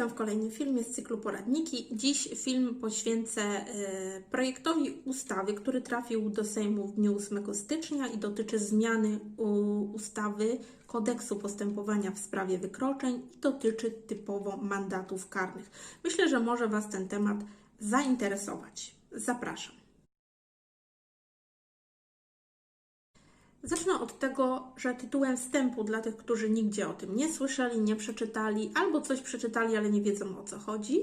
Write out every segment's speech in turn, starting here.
Witam w kolejnym filmie z cyklu Poradniki. Dziś film poświęcę e, projektowi ustawy, który trafił do Sejmu w dniu 8 stycznia i dotyczy zmiany ustawy Kodeksu Postępowania w sprawie wykroczeń i dotyczy typowo mandatów karnych. Myślę, że może Was ten temat zainteresować. Zapraszam. Zacznę od tego, że tytułem wstępu dla tych, którzy nigdzie o tym nie słyszeli, nie przeczytali, albo coś przeczytali, ale nie wiedzą o co chodzi.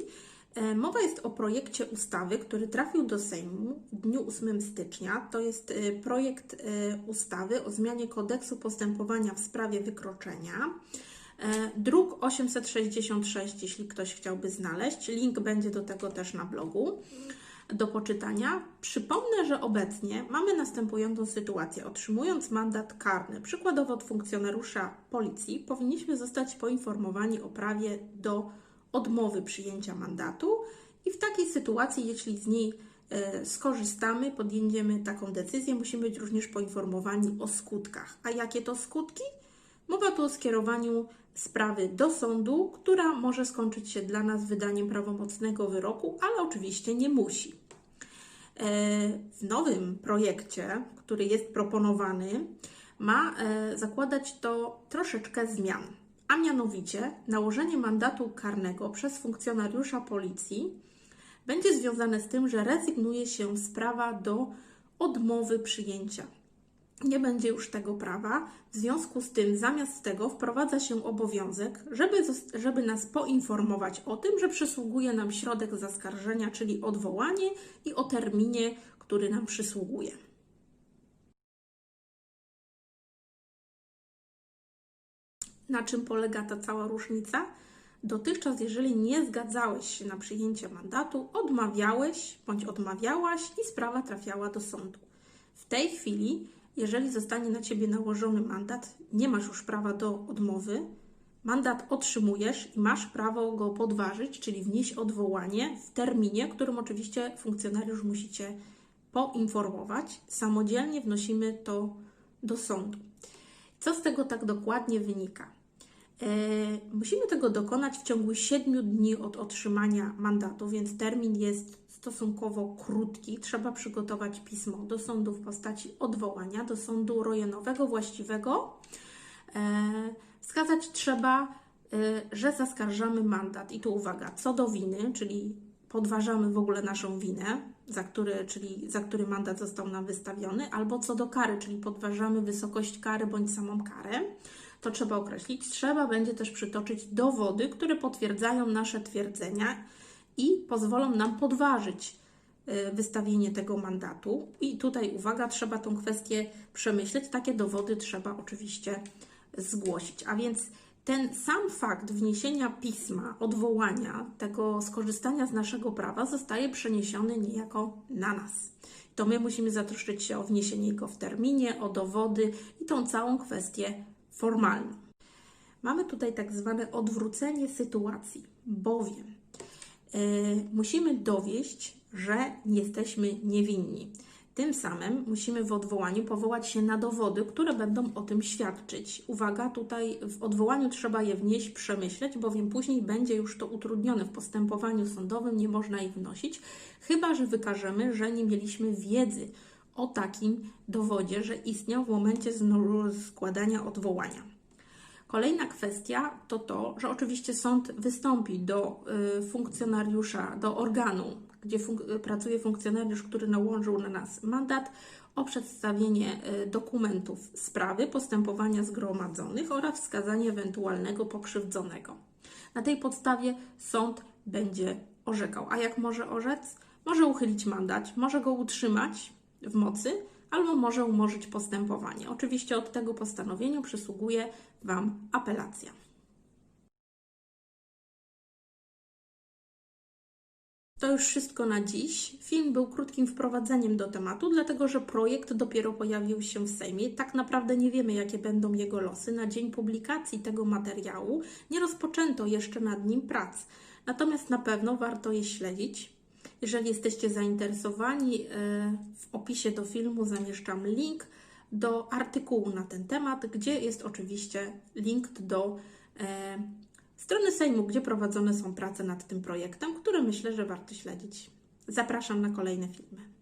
E, Mowa jest o projekcie ustawy, który trafił do Sejmu w dniu 8 stycznia. To jest e, projekt e, ustawy o zmianie kodeksu postępowania w sprawie wykroczenia. Druk 866, jeśli ktoś chciałby znaleźć. Link będzie do tego też na blogu do poczytania. Przypomnę, że obecnie mamy następującą sytuację. Otrzymując mandat karny, przykładowo od funkcjonariusza policji, powinniśmy zostać poinformowani o prawie do odmowy przyjęcia mandatu i w takiej sytuacji, jeśli z niej e, skorzystamy, podjędziemy taką decyzję, musimy być również poinformowani o skutkach. A jakie to skutki? Mowa tu o skierowaniu sprawy do sądu, która może skończyć się dla nas wydaniem prawomocnego wyroku, ale oczywiście nie musi. E, W nowym projekcie, który jest proponowany, ma e, zakładać to troszeczkę zmian, a mianowicie nałożenie mandatu karnego przez funkcjonariusza policji będzie związane z tym, że rezygnuje się z prawa do odmowy przyjęcia nie będzie już tego prawa. W związku z tym, zamiast tego wprowadza się obowiązek, żeby, żeby nas poinformować o tym, że przysługuje nam środek zaskarżenia, czyli odwołanie i o terminie, który nam przysługuje. Na czym polega ta cała różnica? Dotychczas, jeżeli nie zgadzałeś się na przyjęcie mandatu, odmawiałeś bądź odmawiałaś i sprawa trafiała do sądu. W tej chwili, jeżeli zostanie na ciebie nałożony mandat, nie masz już prawa do odmowy. Mandat otrzymujesz i masz prawo go podważyć, czyli wnieść odwołanie w terminie, którym oczywiście funkcjonariusz musi cię poinformować. Samodzielnie wnosimy to do sądu. Co z tego tak dokładnie wynika? E, Musimy tego dokonać w ciągu 7 dni od otrzymania mandatu, więc termin jest stosunkowo krótki. Trzeba przygotować pismo do sądu w postaci odwołania, do sądu rejonowego właściwego. E, Wskazać trzeba, e, że zaskarżamy mandat. I tu uwaga, co do winy, czyli podważamy w ogóle naszą winę, za który, czyli za który mandat został nam wystawiony, albo co do kary, czyli podważamy wysokość kary bądź samą karę. To trzeba określić. Trzeba będzie też przytoczyć dowody, które potwierdzają nasze twierdzenia i pozwolą nam podważyć y, wystawienie tego mandatu. I tutaj uwaga, trzeba tą kwestię przemyśleć. Takie dowody trzeba oczywiście zgłosić. A więc ten sam fakt wniesienia pisma, odwołania, tego skorzystania z naszego prawa zostaje przeniesiony niejako na nas. To my musimy zatroszczyć się o wniesienie go w terminie, o dowody i tą całą kwestię formalną. Mamy tutaj tak zwane odwrócenie sytuacji, bowiem musimy dowieść, że jesteśmy niewinni. Tym samym musimy w odwołaniu powołać się na dowody, które będą o tym świadczyć. Uwaga, tutaj w odwołaniu trzeba je wnieść, przemyśleć, bowiem później będzie już to utrudnione w postępowaniu sądowym, nie można ich wnosić, chyba że wykażemy, że nie mieliśmy wiedzy o takim dowodzie, że istniał w momencie składania odwołania. Kolejna kwestia to to, że oczywiście sąd wystąpi do y, funkcjonariusza, do organu, gdzie y, pracuje funkcjonariusz, który nałożył na nas mandat, o przedstawienie y, dokumentów sprawy, postępowania zgromadzonych oraz wskazanie ewentualnego pokrzywdzonego. Na tej podstawie sąd będzie orzekał. A jak może orzec? Może uchylić mandat, może go utrzymać w mocy, albo może umorzyć postępowanie. Oczywiście od tego postanowienia przysługuje Wam apelacja. To już wszystko na dziś. Film był krótkim wprowadzeniem do tematu, dlatego że projekt dopiero pojawił się w Sejmie. Tak naprawdę nie wiemy, jakie będą jego losy. Na dzień publikacji tego materiału nie rozpoczęto jeszcze nad nim prac. Natomiast na pewno warto je śledzić. Jeżeli jesteście zainteresowani, e, w opisie do filmu zamieszczam link do artykułu na ten temat, gdzie jest oczywiście link do e, strony Sejmu, gdzie prowadzone są prace nad tym projektem, który myślę, że warto śledzić. Zapraszam na kolejne filmy.